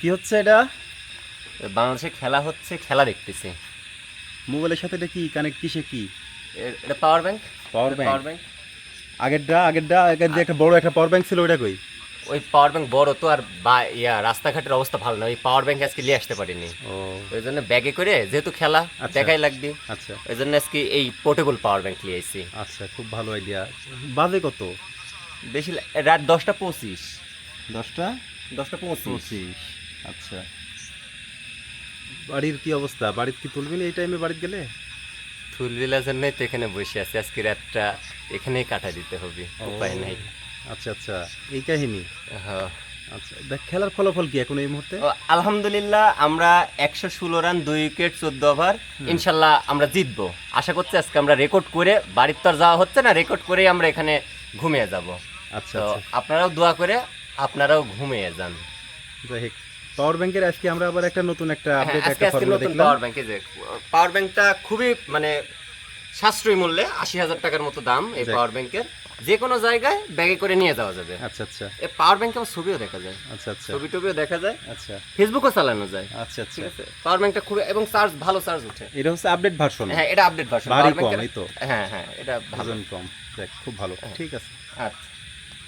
কি হচ্ছে এটা? বাংলাদেশে খেলা হচ্ছে খেলা দেখতেছি। মোবাইলের সাথে এটা কি? কানেক্ট কিসে কি? এটা power bank power bank power bank আগেরটা আগেরটা আগের যে একটা বড় একটা পাওয়ার ব্যাংক ছিল ওটা কই? ওই পাওয়ার ব্যাংক বড় তো আর বা ইয়া রাস্তাঘাটের অবস্থা ভালো না। ওই পাওয়ার ব্যাংক আজকে নিয়ে আসতে পারিনি। ও। ওই জন্য ব্যাগে করে যেহেতু খেলা আচ্ছা। দেখাই লাগবে। আচ্ছা। ওই জন্য আজকে এই পোর্টেবল পাওয়ার ব্যাংক নিয়ে এসেছি আচ্ছা খুব ভালো আইডিয়া বাজে কত? বেশি রাত দশটা পঁচিশ। দশটা? দশটা পঁচিশ। আচ্ছা। বাড়ির কি অবস্থা? বাড়ির কি তুলবি না এই টাইমে বাড়িতে গেলে? ফুলবিলার জন্যই তো এখানে বসে আছি। আজকে রাতটা এখানেই কাটা দিতে হবে উপায় নাই। আচ্ছা আচ্ছা। এই কাহিনী? হ্যাঁ। আচ্ছা দেখ খেলার ফলাফল কি এখন এই মুহূর্তে? আলহামদুলিল্লাহ আমরা একশো ষোলো রান দুই উইকেট চোদ্দ ওভার। ইনশাল্লাহ আমরা জিতবো। আশা করছি আজকে আমরা রেকর্ড করে বাড়ির তো আর যাওয়া হচ্ছে না রেকর্ড করেই আমরা এখানে ঘুমিয়ে যাব। আচ্ছা আচ্ছা। আপনারাও দোয়া করে আপনারাও ঘুমিয়ে যান। যাই পাওয়ার ব্যাংকের আজকে আমরা আবার একটা নতুন একটা হ্যাঁ, আপডেট একটা ফর্মুলা দেখলাম। পাওয়ার ব্যাংকে যে পাওয়ার ব্যাংকটা খুবই মানে সাশ্রয়ী মূল্যে আশি হাজার টাকার মতো দাম এই পাওয়ার ব্যাংকের যে কোনো জায়গায় ব্যাগে করে নিয়ে যাওয়া যাবে। আচ্ছা আচ্ছা। এই পাওয়ার ব্যাংকে আমার ছবিও দেখা যায়। আচ্ছা আচ্ছা। ছবি টবিও দেখা যায়। আচ্ছা। ফেসবুকও চালানো যায়। আচ্ছা আচ্ছা। ঠিক আছে? পাওয়ার ব্যাংকটা খুবই এবং চার্জ ভালো চার্জ উঠে এটা হচ্ছে আপডেট ভার্সন হ্যাঁ এটা আপডেট ভার্সন ভারী কম এই তো। হ্যাঁ হ্যাঁ এটা ভালো। ওজন কম। দেখ খুব ভালো। ঠিক আছে। আচ্ছা।